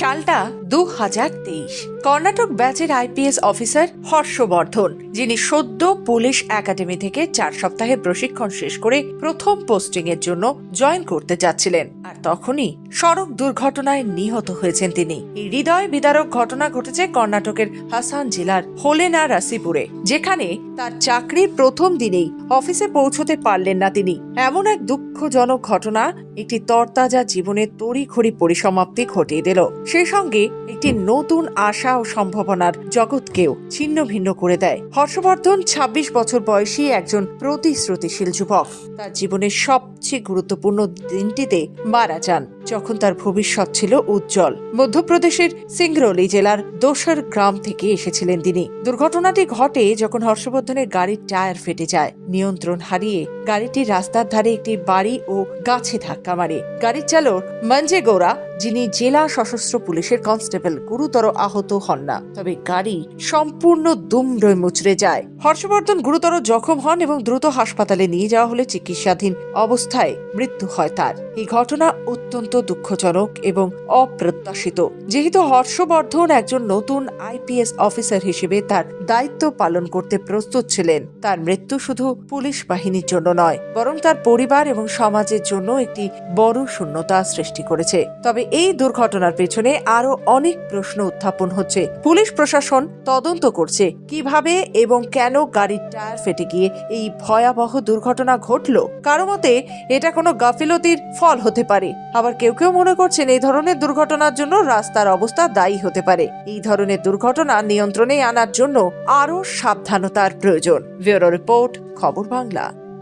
সালটা দু হাজার তেইশ। কর্ণাটক ব্যাচের আইপিএস অফিসার হর্ষবর্ধন, যিনি সদ্য পুলিশ একাডেমি থেকে চার সপ্তাহের প্রশিক্ষণ শেষ করে প্রথম পোস্টিং এর জন্য জয়েন করতে যাচ্ছিলেন। আর তখনই সড়ক দুর্ঘটনায় নিহত হয়েছেন তিনি। এই হৃদয় বিদারক ঘটনা ঘটেছে কর্ণাটকের হাসান জেলার হোলেনা রাসিপুরে, যেখানে তার চাকরির প্রথম দিনেই অফিসে পৌঁছতে পারলেন না তিনি। এমন এক দুঃখজনক ঘটনা একটি তরতাজা জীবনের তড়িঘড়ি পরিসমাপ্তি ঘটিয়ে দিল। সেই সঙ্গে একটি নতুন আশা ও সম্ভাবনার জগৎকেও ছিন্ন ভিন্ন করে দেয়। হর্ষবর্ধন ২৬ বছর বয়সী একজন প্রতিশ্রুতিশীল যুবক। তার জীবনের সবচেয়ে গুরুত্বপূর্ণ দিনটিতে মারা যান। যখন তার ভবিষ্যৎ ছিল উজ্জ্বল। মধ্যপ্রদেশের সিংরৌলি জেলার দোসর গ্রাম থেকে এসেছিলেন তিনি। দুর্ঘটনাটি ঘটে যখন হর্ষবর্ধনের গাড়ির টায়ার ফেটে যায়। নিয়ন্ত্রণ হারিয়ে গাড়িটি রাস্তার ধারে একটি বাড়ি ও গাছে ধাক্কা মারে। গাড়ির চালক মঞ্জে গৌড়া যিনি জেলা সশস্ত্র পুলিশের কনস্টেবল, গুরুতর আহত হন না। তবে গাড়ি সম্পূর্ণ দুমড়ে মুচড়ে যায়। হর্ষবর্ধন গুরুতর জখম হন এবং দ্রুত হাসপাতালে নিয়ে যাওয়া হলে চিকিৎসাধীন অবস্থায় মৃত্যু হয় তার। এই ঘটনা অত্যন্ত দুঃখজনক এবং অপ্রত্যাশিত। যেহেতু হর্ষবর্ধন একজন নতুন আইপিএস অফিসার হিসেবে তার দায়িত্ব পালন করতে প্রস্তুত ছিলেন, তার মৃত্যু শুধু পুলিশ বাহিনীর জন্য নয়, বরং তার পরিবার এবং সমাজের জন্য একটি বড় শূন্যতা সৃষ্টি করেছে। তবে এই দুর্ঘটনার পেছনে আরও অনেক প্রশ্ন উত্থাপন হচ্ছে। পুলিশ প্রশাসন তদন্ত করছে কীভাবে এবং কেন গাড়ির টায়ার ফেটে গিয়ে এই ভয়াবহ দুর্ঘটনা ঘটলো। কারও মতে, এটা কোনো গাফিলতির ফল হতে পারে। আবার কেউ কেউ মনে করছেন এই ধরনের দুর্ঘটনার জন্য রাস্তার অবস্থা দায়ী হতে পারে। এই ধরনের দুর্ঘটনা নিয়ন্ত্রণে আনার জন্য আরও সাবধানতার প্রয়োজন। ব্যুরো রিপোর্ট, খবর বাংলা।